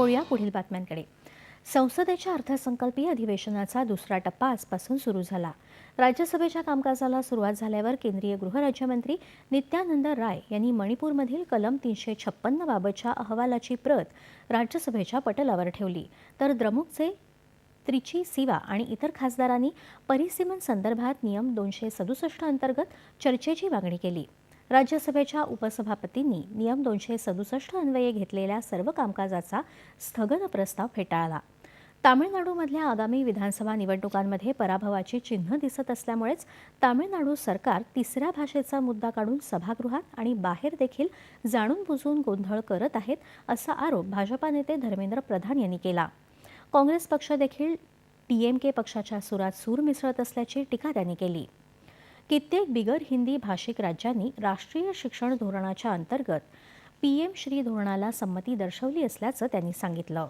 वळूया पुढील बातम्यांकडे. संसदेच्या अर्थसंकल्पीय अधिवेशनाचा दुसरा टप्पा आजपासून सुरू झाला. राज्यसभेच्या कामकाजाला सुरुवात झाल्यावर केंद्रीय गृहराज्यमंत्री नित्यानंद राय यांनी मणिपूरमधील कलम तीनशे छप्पन्न बाबतच्या अहवालाची प्रत राज्यसभेच्या पटलावर ठेवली. तर द्रमुकचे त्रिची सिवा आणि इतर खासदारांनी परिसीमन संदर्भात नियम दोनशे सदुसष्ट अंतर्गत चर्चेची मागणी केली. राज्यसभेच्या उपसभापतींनी नियम दोनशे सदुसष्ट अन्वये घेतलेल्या सर्व कामकाजाचा स्थगन प्रस्ताव फेटाळला. तामिळनाडूमधल्या आगामी विधानसभा निवडणुकांमध्ये पराभवाची चिन्ह दिसत असल्यामुळेच तामिळनाडू सरकार तिसऱ्या भाषेचा मुद्दा काढून सभागृहात आणि बाहेर देखील जाणून बुजून गोंधळ करत आहेत असा आरोप भाजपा नेते धर्मेंद्र प्रधान यांनी केला. काँग्रेस पक्ष देखील डीएमके पक्षाच्या सुरात सूर मिसळत असल्याची टीका त्यांनी केली. कित्येक बिगर हिंदी भाषिक राज्यांनी राष्ट्रीय शिक्षण धोरणाच्या अंतर्गत पी एम श्री धोरणाला संमती दर्शवली असल्याचं त्यांनी सांगितलं.